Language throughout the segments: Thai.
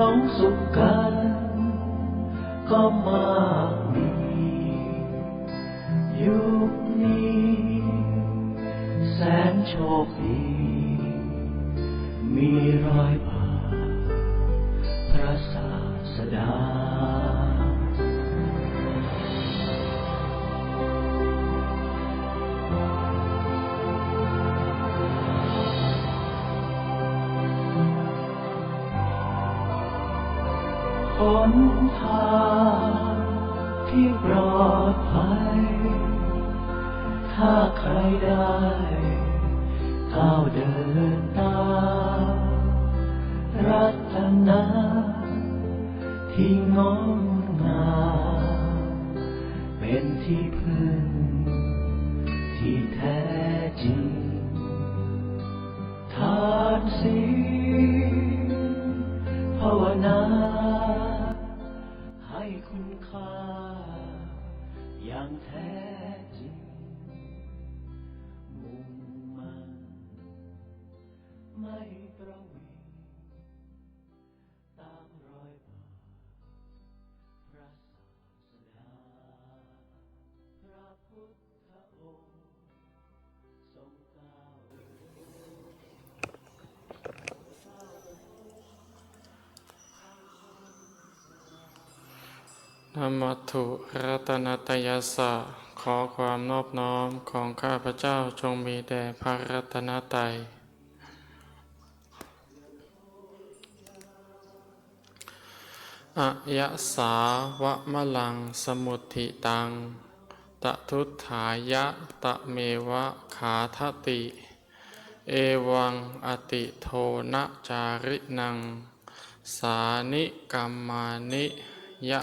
ลงสุขกัน ก็มากมียุคนี้ แสนโชคดี มีรอยบาทพระศาสดา ดภัย ถ้าใครได้ก้าวเดินตามรัตนาที่งดงามเป็นที่พึ่งที่แท้ ไม่ประวิงตามรอยบาทพระศาสดาพระพุทธองค์ทรงก้าวนมัตุรัตนตยสสะขอความนอบน้อมของข้าพเจ้าจงมีแด่พระรัตนตรัย อะยะสาวะมะลังสมุทิตังตะทุตถายะตะเมวะขาทติ เอวังอติโทนะจารินัง สานิกรรมานิยะ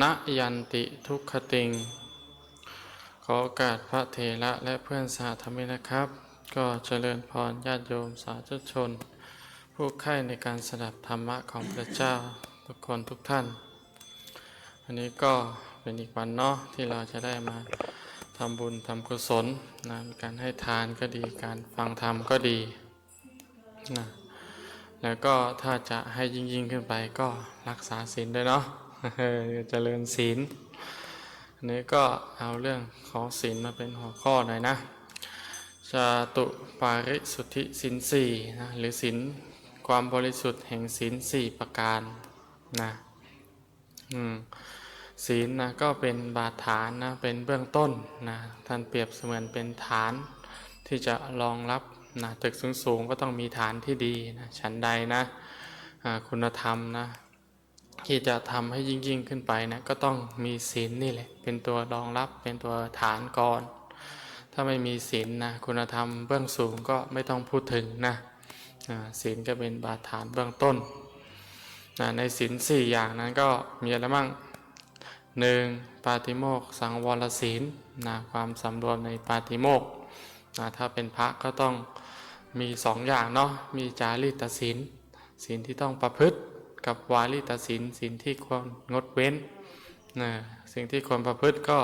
นะยันติทุกขติง ขอโอกาสพระเถระและเพื่อนสาธมิกนะครับ ก็เจริญพรญาติโยมสาธุชน ผู้ใคร่ในการสดับธรรมะของพระเจ้า ทุกคนทุกท่านวันนี้ก็เป็นอีกวันเนาะที่เราจะได้มาทำบุญทำกุศลนะการให้ทานก็ดีการฟังธรรมก็ดีนะแล้วก็ถ้าจะให้ยิ่งยิ่งขึ้นไปก็รักษาศีลด้วยเนาะเออเจริญศีลอันนี้ก็เอาเรื่องของศีลมาเป็นหัวข้อหน่อยนะจาตุปาริสุทธิศีลสี่นะหรือศีลความบริสุทธิ์แห่งศีลสี่ประการ นะอืมศีลนะก็เป็นบาดฐานนะเป็นเบื้องต้นนะท่านเปรียบเสมือนเป็นฐานที่จะรองรับนะตึกสูงๆก็ต้องมีฐานที่ดีนะชั้นใดนะคุณธรรมนะที่จะทำให้ยิ่งยิ่งขึ้นไปนะก็ต้องมีศีลนี่แหละเป็นตัวรองรับเป็นตัวฐานก่อน ถ้าไม่มีศีลนะคุณธรรมเบื้องสูงก็ไม่ต้องพูดถึงนะศีลก็เป็นบาดฐานเบื้องต้น นะในศีลสี่อย่างนั้นก็มีอะไรบ้างหนึ่งปาติโมกสังวรศีลนะความสำรวมในปาติโมกนะถ้าเป็นพระก็ต้องมีสองอย่างเนาะมีจารีตศีลศีลที่ต้องประพฤติกับวาลิตศีลศีลที่ควรงดเว้นนะสิ่งที่ควรประพฤติก็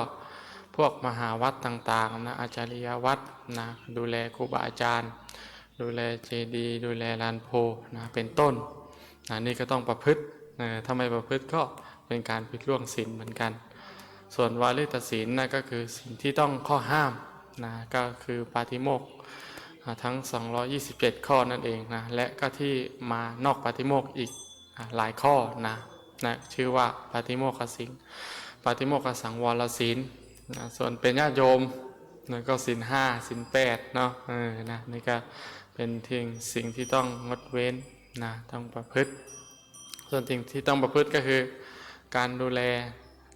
พวกมหาวัดต่างๆนะอาจารยวัดนะดูแลครูบาอาจารย์ ดูแลเจดียดูแลลานโพนะเป็นต้น นะนี่ก็ต้องประพฤตินะถ้าไม่ประพฤติก็เป็นการผิดล่วงศีลเหมือนกัน ส่วนวาลิตศีลนะก็คือสิ่งที่ต้องข้อห้ามนะก็คือปาติโมกข์ทั้ง 227 ข้อนั่นเองนะและก็ที่มานอกปาติโมกข์อีกหลายข้อนะนะชื่อว่าปาติโมกขสิงปาติโมกขสังวรศีลนะส่วนเป็นญาติโยมนะก็ศีลห้าศีลแปดเนาะเออนะนี่ก็เป็นเพียงสิ่งที่ต้องงดเว้น นะต้องประพฤติ ส่วนสิ่งที่ต้องประพฤติก็คือการดูแล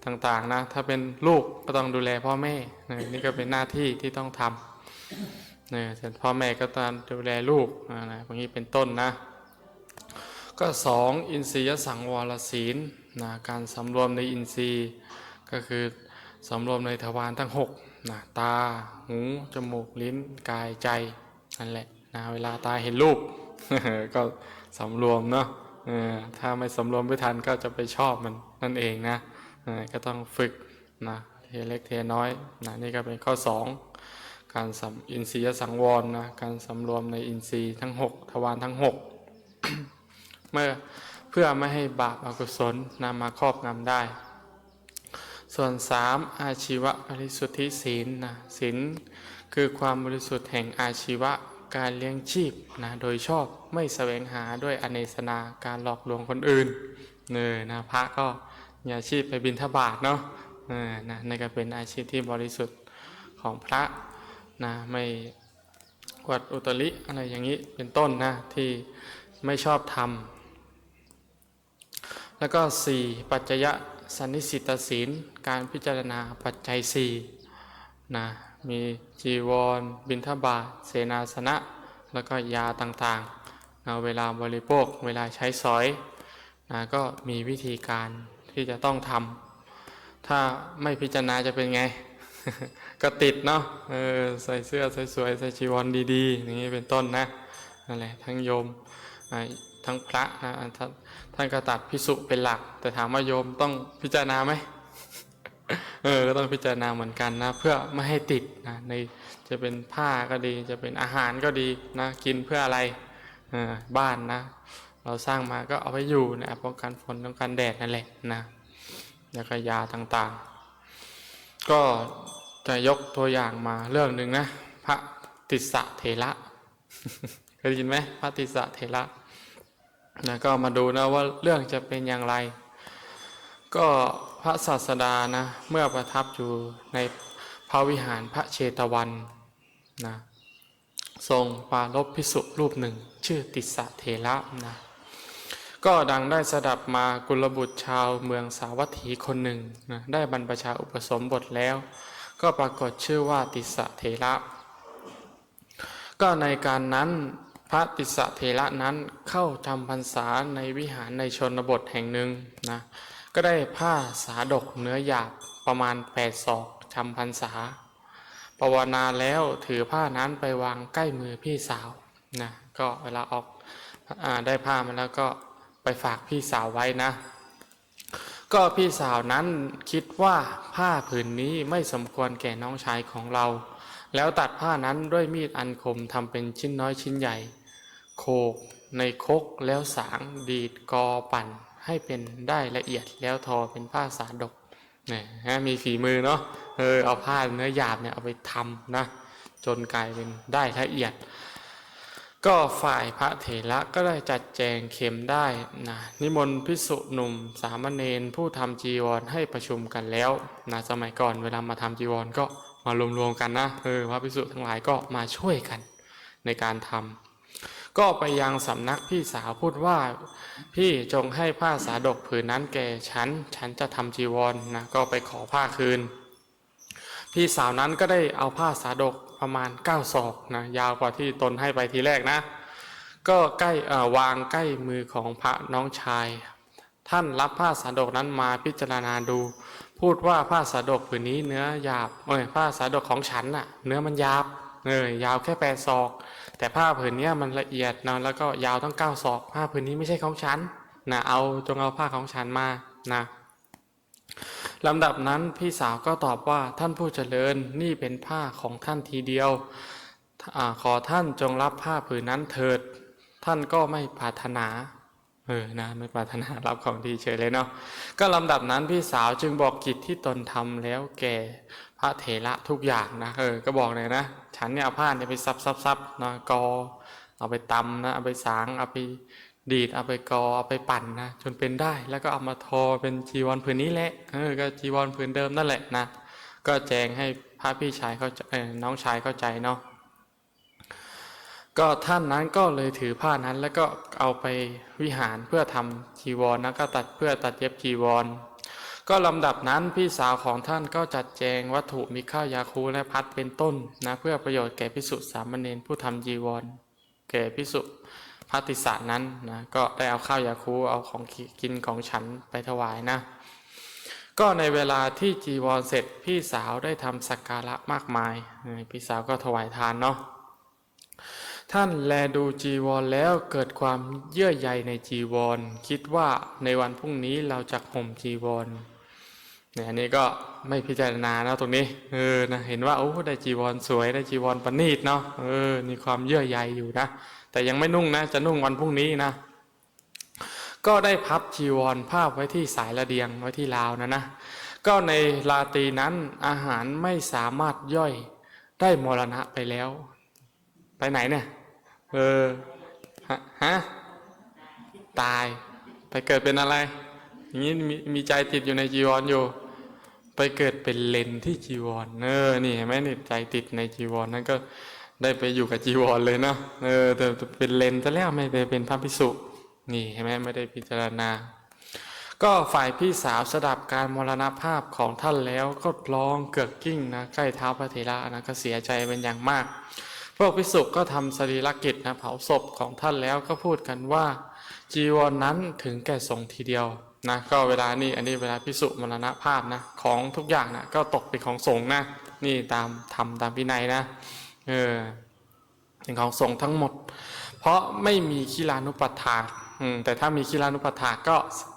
ต่างๆนะถ้าเป็นลูกก็ต้องดูแลพ่อแม่นะนี่ก็เป็นหน้าที่ที่ต้องทำนะส่วนพ่อแม่ก็ต้องดูแลลูกนะอย่างนี้เป็นต้นนะ ก็สองอินทรียสังวรศีลนะการสำรวมในอินทรีย์ก็คือสำรวมในทวารทั้ง6นะตา หู จมูก ลิ้น กาย ใจ นั่นแหละนะเวลาตาเห็นรูปก็ สำรวมเนาะถ้าไม่สำรวมไม่ทันก็จะไปชอบมันนั่นเองนะก็ต้องฝึกนะเทเล็กเทน้อยนะนี่ก็เป็นข้อ 2 การสำอินทรียสังวรนะการสำรวมในอินทรีย์ทั้ง 6 ทวารทั้ง 6 เมื่อเพื่อไม่ให้บาปอกุศลนำมาครอบงำได้ ส่วน 3 อาชีวะบริสุทธิศีลนะศีลคือความบริสุทธิ์แห่งอาชีวะ การเลี้ยงชีพนะโดยชอบไม่แสวงหาด้วยอเนสนาการหลอกลวงคนอื่นเนอนะพระก็มีอาชีพไปบินทบาทเนาะเออนะนี่ก็เป็นอาชีพที่บริสุทธิ์ของพระนะไม่กวดอุตริอะไรอย่างนี้เป็นต้นนะที่ไม่ชอบทำแล้วก็ 4 ปัจจยสันนิสิตศีล การพิจารณาปัจจัย4นะ มีจีวร บิณฑบาตเสนาสนะ แล้วก็ยาต่างๆนะเวลาบริโภค เวลาใช้สอยนะก็มีวิธีการที่จะต้องทำถ้าไม่พิจารณาจะเป็นไง ก็ติดเนาะเออใส่เสื้อสวยๆใส่จีวรดีๆอย่างนี้เป็นต้นนะนั่นแหละทั้งโยมทั้งพระนะท่านท่านก็ตัดพิสุเป็นหลัก แต่ถามว่าโยมต้องพิจารณาไหม เออก็ต้องพิจารณาเหมือนกันนะ เพื่อไม่ให้ติดนะในจะเป็นผ้าก็ดี จะเป็นอาหารก็ดีนะกินเพื่ออะไรเออบ้านนะ เราสร้างมาก็เอาไว้อยู่นะป้องกันฝนป้องกันแดดนั่นแหละนะแล้วก็ยาต่างๆ ก็จะยกตัวอย่างมาเรื่องหนึ่งนะพระติสสะเถระเคยได้ยินไหมพระติสสะเถระนะก็มาดูนะว่าเรื่องจะเป็นอย่างไร ก็ พระศาสดานะเมื่อประทับอยู่ในพระวิหารพระเชตวันนะทรงปรารบพิสุรูปหนึ่ง ชื่อติสสะเถระนะก็ดังได้สดับมากุลบุตรชาวเมืองสาวัตถีคนหนึ่งนะได้บรรพชาอุปสมบทแล้ว ก็ปรากฏชื่อว่าติสสะเถระก็ในการนั้นพระติสสะเถระนั้นเข้าจำพรรษาในวิหารในชนบทแห่งหนึ่งนะ ก็ได้ผ้าสาดกเนื้อหยาบประมาณแปดศอกจำพรรษาภาวนาแล้วถือผ้านั้นไปวางใกล้มือพี่สาวนะก็เวลาออกอได้ผ้ามาแล้วก็ไปฝากพี่สาวไว้นะ ก็พี่สาวนั้นคิดว่าผ้าผืนนี้ไม่สมควรแก่น้องชายของเรา แล้วตัดผ้านั้นด้วยมีดอันคมทำเป็นชิ้นน้อยชิ้นใหญ่ โขกในคกแล้วสางดีดกอปั่น ให้เป็นได้ละเอียดแล้วทอเป็นผ้าสาดกเนี่ยฮะมีฝีมือเนาะเออเอาผ้าเนื้อหยาบเนี่ยเอาไปทำนะจนกลายเป็นได้ละเอียด ก็ฝ่ายพระเถระก็ได้จัดแจงเข็มได้นะนิมนต์พิสุหนุ่ม สามเณรผู้ทำจีวรให้ประชุมกันแล้วนะสมัยก่อนเวลามาทำจีวรก็มารวมๆกันนะเออพระพิสุทั้งหลายก็มาช่วยกันในการทำ ก็ไปยังสำนักพี่สาวพูดว่า พี่จงให้ผ้าสาดกผืนนั้นแก่ฉัน ฉันจะทำจีวรนนะก็ไปขอผ้าคืน พี่สาวนั้นก็ได้เอาผ้าสาดกประมาณ9ศอกนะยาวกว่าที่ตนให้ไปทีแรกนะ ก็ใกล้อ่อวางใกล้มือของพระน้องชาย ท่านรับผ้าสาดกนั้นมาพิจารณาดู พูดว่าผ้าสาดกผืนนี้เนื้อหยาบเอ้ยผ้าสาดกของฉันน่ะ เนื้อมันหยาบเออยาวแค่แปดศอก แต่ผ้าผืนนี้มันละเอียดนะแล้วก็ยาวตั้งเก้าศอกผ้าผืนนี้ไม่ใช่ของฉันนะเอาจงเอาผ้าของฉันมานะลำดับนั้นพี่สาวก็ตอบว่าท่านผู้เจริญนี่เป็นผ้าของท่านทีเดียวอขอท่านจงรับผ้าผืนนั้นเถิด ท่านก็ไม่ปรารถนา เออนะไม่ปรารถนารับของดีเฉยเลยเนาะก็ลำดับนั้นพี่สาวจึงบอกกิจที่ตนทำแล้วแก่พระเถระทุกอย่างนะเออก็บอกเลยนะ ฉันเนี่ยเอาผ้าเนี่ยไปซับซับซับนะกอ เอาไปตำนะเอาไปสางเอาไปดีดเอาไปกอเอาไปปั่นนะจนเป็นได้แล้วก็เอามาทอเป็นจีวรผืนนี้แหละเออก็จีวรผืนเดิมนั่นแหละนะก็แจงให้พระพี่ชายเขาใจเออน้องชายเข้าใจเนาะ ก็ท่านนั้นก็เลยถือผ้านั้นแล้วก็เอาไปวิหารเพื่อทำจีวรนะก็ตัดเพื่อตัดเย็บจีวร ก็ลำดับนั้นพี่สาวของท่านก็จัดแจงวัตถุมีข้าวยาคูและพัดเป็นต้นนะเพื่อประโยชน์แก่พิสุสามเณรผู้ทำจีวร แก่พิสุพัติสานั้นนะก็ได้เอาข้าวยาคูเอาของกินของฉันไปถวายนะ ก็ในเวลาที่จีวรเสร็จพี่สาวได้ทำสักการะมากมายพี่สาวก็ถวายทานเนาะ ท่านแลดูจีวรแล้วเกิดความเยื่อใยในจีวร คิดว่าในวันพรุ่งนี้เราจะห่มจีวรเนี่ยอันนี้ก็ไม่พิจารณานะตรงนี้ เออนะเห็นว่าโอ้ได้จีวรสวยได้จีวรประณีตเนาะเออมีความเยื่อใยอยู่นะแต่ยังไม่นุ่งนะจะนุ่งวันพรุ่งนี้นะ ก็ได้พับจีวรภาพไว้ที่สายระเดียงไว้ที่ราวนะนะก็ในราตรีนั้นอาหารไม่สามารถย่อยได้มรณะไปแล้ว ไปไหนเนี่ย เออฮะตาย ไปเกิดเป็นอะไร อย่างนี้มีมีใจติดอยู่ในจีวรอยู่ ไปเกิดเป็นเลนที่จีวรเออนี่เห็นไหมนี่ใจติดในจีวรนั่นก็ได้ไปอยู่กับจีวรเลยเนาะเออแต่เป็นเลนซะแล้วไม่ได้เป็นพระภิกษุนี่เห็นไหมไม่ได้พิจารณา ก็ฝ่ายพี่สาวสดับการมรณภาพของท่านแล้วก็ร้องเกือกกิ้งนะใกล้เท้าพระเถระนะก็เสียใจเป็นอย่างมาก พวกพิสุก็ทำสรีรกิจนะเผาศพของท่านแล้วก็พูดกันว่า จีวรนนั้นถึงแก่สงทีเดียวนะก็เวลานี้อันนี้เวลาพิสุมรณภาพนะของทุกอย่างนะก็ตกเป็นของสงนะนี่ตามทำตามวินัยนะเออเป็นของสงทั้งหมด เพราะไม่มีคีลานุปัฏฐากอืมแต่ถ้ามีคีลานุปัฏฐากก็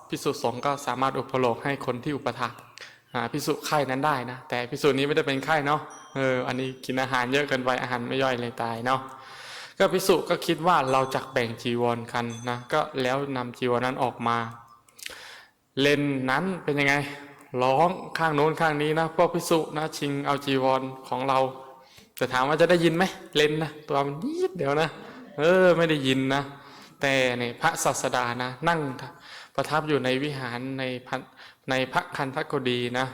พิสุสงก็สามารถอุปโลกให้คนที่อุปถากอ่า พิสุไข้นั้นได้นะ แต่พิสุนี้ไม่ได้เป็นไข้เนาะเอออันนี้กินอาหารเยอะเกินไปอาหารไม่ย่อยเลยตายเนาะก็พิสุก็คิดว่าเราจักแบ่งจีวรกันนะก็แล้วนำจีวรนั้นออกมา เลนนั้นเป็นยังไงร้องข้างโน้นข้างนี้นะพวกพิสุนะชิงเอาจีวรของเราแต่ถามว่าจะได้ยินไหมเลนนะตัวมันนิดเดียวนะเออไม่ได้ยินนะแต่เนี่ยพระศาสดานะ นั่งประทับอยู่ในวิหารในพัน ในพระคันธกดีนะ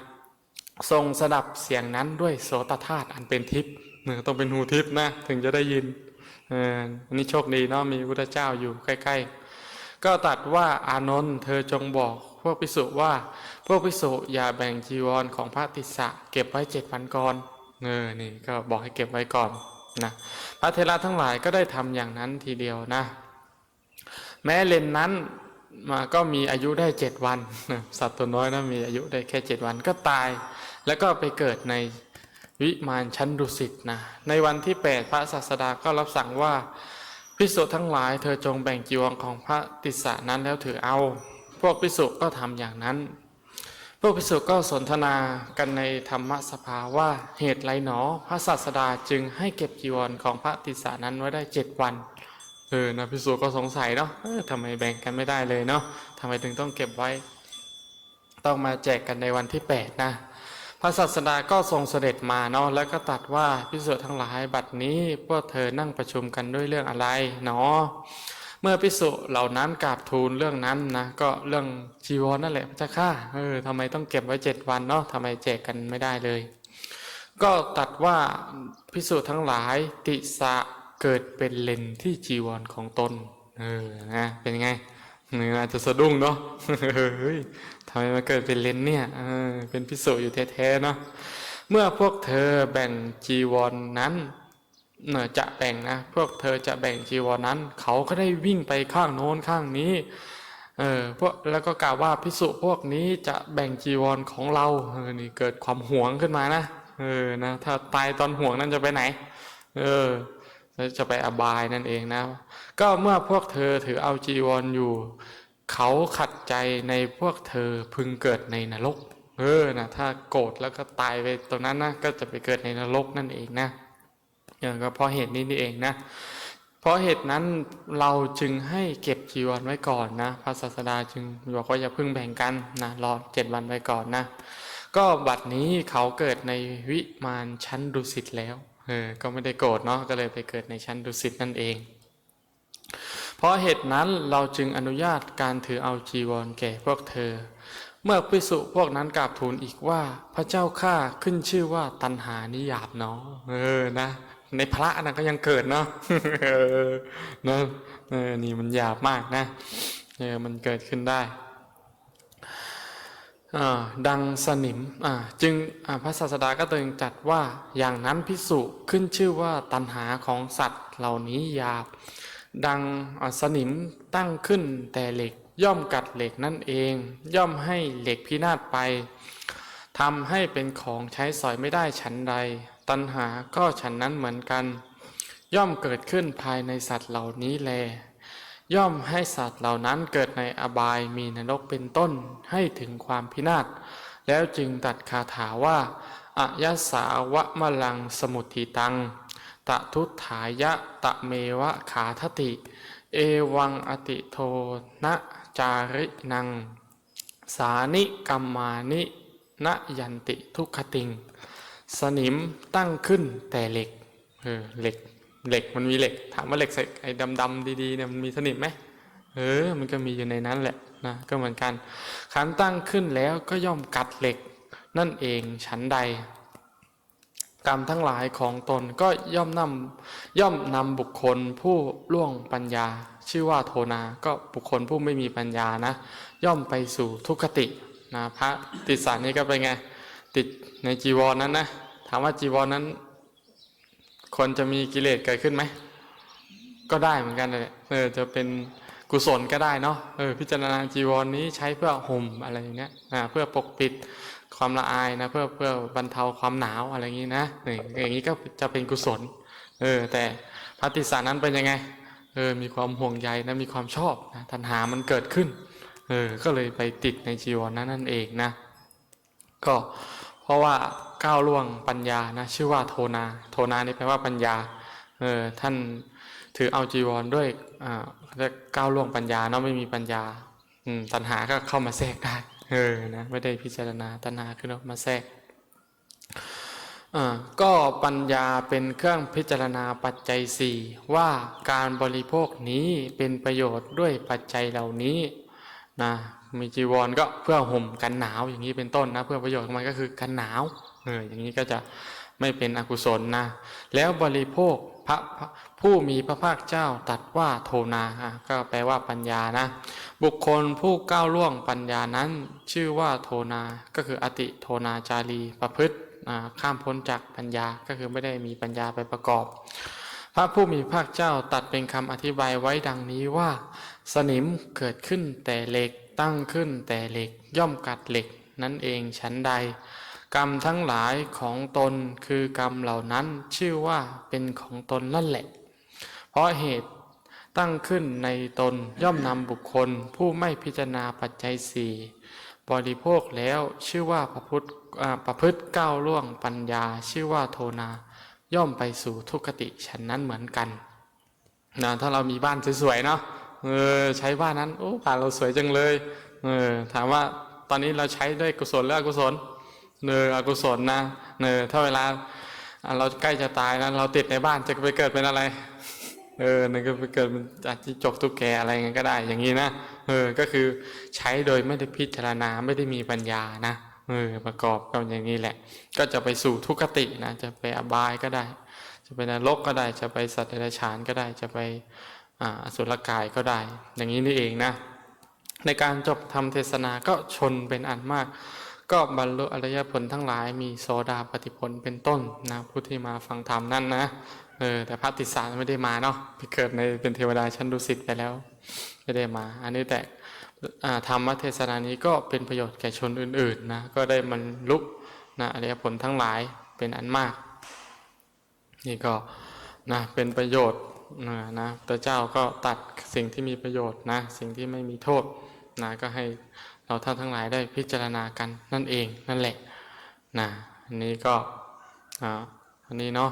ทรงสดับเสียงนั้นด้วยโสตธาตุอันเป็นทิพย์เออต้องเป็นหูทิพย์นะ ถึงจะได้ยินอันนี้โชคดีเนาะมีพระพุทธเจ้าอยู่ใกล้ ๆ ก็ตัดว่าอานนท์เธอจงบอก พวกพิสุว่า พวกพิสุอย่าแบ่งจีวรของพระติสะเก็บไว้เจ็ดวันก่อนเออนี่ก็บอกให้เก็บไว้ก่อนนะพระเทระทั้งหลายก็ได้ทำอย่างนั้นทีเดียวนะ แม้เลนนั้น มาก็มีอายุได้เจ็ดวันสัตว์ตัวน้อยนะมีอายุได้แค่เจ็ดวันก็ตาย แล้วก็ไปเกิดในวิมานชั้นดุสิตนะในวันที่แปดพระศาสดาก็รับสั่งว่าพิสุทั้งหลายเธอจงแบ่งจีวรของพระติสสะนั้นแล้วถือเอา พวกพิสุก็ทำอย่างนั้น พวกพิสุก็สนทนากันในธรรมสภาว่าเหตุไรหนอ พระศาสดาจึงให้เก็บจีวรของพระติสสะนั้นไว้ได้เจ็ดวัน เออนะพิสุก็สงสัยเนาะเออทำไมแบ่งกันไม่ได้เลยเนาะทำไมถึงต้องเก็บไว้ ต้องมาแจกกันในวันที่แปดนะพระศาสดาก็ทรงเสด็จมาเนาะแล้วก็ตัดว่าพิสุทั้งหลายบัดนี้พวกเธอนั่งประชุมกันด้วยเรื่องอะไรเนาะเมื่อพิสุเหล่านั้นกราบทูลเรื่องนั้นนะก็เรื่องจีวรนั่นแหละพระเจ้าข้าเออทำไมต้องเก็บไว้เจ็ดวันเนาะทำไมแจกกันไม่ได้เลย ก็ตัดว่าพิสุทั้งหลายติสะ เกิดเป็นเลนที่จีวรของตนเออนะเป็นไงเนื้ออาจจะสะดุ้งเนาะเฮ้ยทำไมมาเกิดเป็นเลนเนี่ยเออเป็นพิสุอยู่แท้ๆเนาะเมื่อพวกเธอแบ่งจีวรนนั้นเนอจะแบ่งนะพวกเธอจะแบ่งจีวรนนั้น เขาก็ได้วิ่งไปข้างโน้นข้างนี้เออพวกแล้วก็กล่าวว่าพิสุพวกนี้จะแบ่งจีวรของเราเออนี่เกิดความหวงขึ้นมานะเออนะถ้าตายตอนห่วงนั่นจะไปไหน เออ แล้วจะไปอบายนั่นเองนะ ก็เมื่อพวกเธอถือเอาจีวรออยู่ เขาขัดใจในพวกเธอพึงเกิดในนรก เออนะถ้าโกรธแล้วก็ตายไปตรงนั้นนะก็จะไปเกิดในนรกนั่นเองนะเออก็เพราะเหตุนี้นี่เองนะเพราะเหตุนั้นเราจึงให้เก็บจีวรไว้ก่อนนะ พระศาสดาจึงบอกว่าอย่าพิ่งแบ่งกันนะรอเจ็ดวันไว้ก่อนนะ ก็บัดนี้เขาเกิดในวิมานชั้นดุสิตแล้ว ออก็ไม่ได้โกรธเนาะก็เลยไปเกิดในชั้นดุสิตนั่นเอง เพราะเหตุนั้นเราจึงอนุญาตการถือเอาจีวรแก่พวกเธอ เมื่อพิสุพวกนั้นกราบทูลอีกว่าพระเจ้าข้าขึ้นชื่อว่าตันหานิยาบเนาะเออนะ ในพระนะก็ยังเกิดเนาะเออนะเออนี่มันหยาบมากนะเออมันเกิดขึ้นได้ ดังสนิมจึงพระศาสดาก็ตึงจัดว่าอย่างนั้นพิสุขึ้นชื่อว่าตัณหาของสัตว์เหล่านี้หยาบ ดังสนิมตั้งขึ้นแต่เหล็กย่อมกัดเหล็กนั่นเอง ย่อมให้เหล็กพินาศไปทำให้เป็นของใช้สอยไม่ได้ฉันใด ตัณหาก็ฉันนั้นเหมือนกัน ย่อมเกิดขึ้นภายในสัตว์เหล่านี้แล ย่อมให้สัตว์เหล่านั้นเกิดในอบายมีนรกเป็นต้นให้ถึงความพินาศแล้วจึงตัดคาถาว่าอะยะสาวะมะลังสมุทิตัง ตะทุถายะตะเมวะขาทติ เอวังอติโทนะจารินัง สานิกัมมานินะยันติทุกขติง สนิมตั้งขึ้นแต่เหล็กเออเหล็ก เหล็กมันมีเหล็ก ถามว่าเหล็กใส่ไอ้ดำๆดีๆเนี่ยมันมีสนิมไหมเออ มันก็มีอยู่ในนั้นแหละนะก็เหมือนกัน ขันตั้งขึ้นแล้วก็ย่อมกัดเหล็ก นั่นเองฉันใด กรรมทั้งหลายของตนก็ย่อมนำย่อมนำบุคคลผู้ล่วงปัญญา ชื่อว่าโทนา ก็บุคคลผู้ไม่มีปัญญานะ ย่อมไปสู่ทุกขตินะพระติดสารนี้ก็เป็นไง ติดในจีวรนนั้นนะถามว่าจีวรนนั้น คนจะมีกิเลสเกิดขึ้นไหม ก็ได้เหมือนกันเลยเออจะเป็นกุศลก็ได้เนาะเออพิจารณาจีวรนนี้ใช้เพื่อห่มอะไรอย่างเงี้ยอ่าเพื่อปกปิดความละอายนะ เพื่อเพื่อบรรเทาความหนาวอะไรอย่างงี้นะนี่อย่างนี้ก็จะเป็นกุศล เออ แต่พระติสานั้นเป็นยังไงเออมีความห่วงใยนะมีความชอบนะตัณหามันเกิดขึ้นเออก็เลยไปติดในจีวรนนั้นนั่นเองนะ ก็ เพราะว่าก้าวล่วงปัญญานะชื่อว่าโทนา โทนานี่แปลว่าปัญญาเออท่านถือเอาจีวรด้วยอ่าเรียกก้าวล่วงปัญญาเนาะไม่มีปัญญาอืมตัณหาก็เข้ามาแทรกได้เออนะไม่ได้พิจารณาตัณหาขึ้นมาแทรกอ่าก็ปัญญาเป็นเครื่องพิจารณาปัจจัยสี่ว่าการบริโภคนี้เป็นประโยชน์ด้วยปัจจัยเหล่านี้นะ มีจีวรก็เพื่อห่มกันหนาวอย่างนี้เป็นต้นนะ เพื่อประโยชน์ของมันก็คือกันหนาวเอออย่างนี้ก็จะไม่เป็นอกุศลนะ แล้วบริโภคพระผู้มีพระภาคเจ้าตัดว่าโทนาก็แปลว่าปัญญานะ บุคคลผู้ก้าวล่วงปัญญานั้น ชื่อว่าโทนาก็คืออติโทนาจารีประพฤติข้ามพ้นจากปัญญาก็คือไม่ได้มีปัญญาไปประกอบ พระผู้มีพระภาคเจ้าตัดเป็นคำอธิบายไว้ดังนี้ว่า สนิมเกิดขึ้นแต่เหล็ก ตั้งขึ้นแต่เหล็กย่อมกัดเหล็กนั่นเองชั้นใด กรรมทั้งหลายของตนคือกรรมเหล่านั้นชื่อว่าเป็นของตนนั่นแหละ เพราะเหตุตั้งขึ้นในตนย่อมนำบุคคล ผู้ไม่พิจารณาปัจจัยสี่บริโภคแล้วชื่อว่าประพฤติประพฤติก้าวล่วงปัญญาชื่อว่าโทนา ย่อมไปสู่ทุกขติฉันนั้นเหมือนกันนะถ้าเรามีบ้านสวยๆเนาะ เออใช้บ้านนั้นโอ้บ้านเราสวยจังเลยเออถามว่าตอนนี้เราใช้ด้วยกุศลหรืออกุศลเนออกุศลนะเนอถ้าเวลาเราใกล้จะตายนะเราติดในบ้านจะไปเกิดเป็นอะไร เออนั่นก็ไปเกิดเป็นอาจจะจกตุ๊กแกอะไรเงี้ยก็ได้ อย่างนี้นะเออก็คือใช้โดยไม่ได้พิจารณาไม่ได้มีปัญญานะเออประกอบกับอย่างนี้แหละ ก็จะไปสู่ทุกขตินะจะไปอบายก็ได้ จะไปนรกก็ได้จะไปสัตว์เดรัจฉานก็ได้จะไป อสุรกายก็ได้ อย่างนี้นี่เองนะ ในการจบทำเทศนาก็ชนเป็นอันมาก ก็บรรลุอริยผลทั้งหลายมีโสดาปฏิผลเป็นต้นนะผู้ที่มาฟังธรรมนั่นนะเออแต่พระติสารไม่ได้มาเนาะไปเกิดในเป็นเทวดาชั้นดุสิตไปแล้ว ไม่ได้มา อันนี้แต่ธรรมเทศนานี้ก็เป็นประโยชน์แก่ชนอื่นๆนะก็ได้บรรลุนะอริยผลทั้งหลายเป็นอันมาก นี่ก็นะเป็นประโยชน์ นะนะพระเจ้าก็ตัดสิ่งที่มีประโยชน์นะ สิ่งที่ไม่มีโทษนะก็ให้เราท่านทั้งหลายได้พิจารณากันนั่นเองนั่นแหละนะอันนี้ก็อ่าอันนี้เนาะ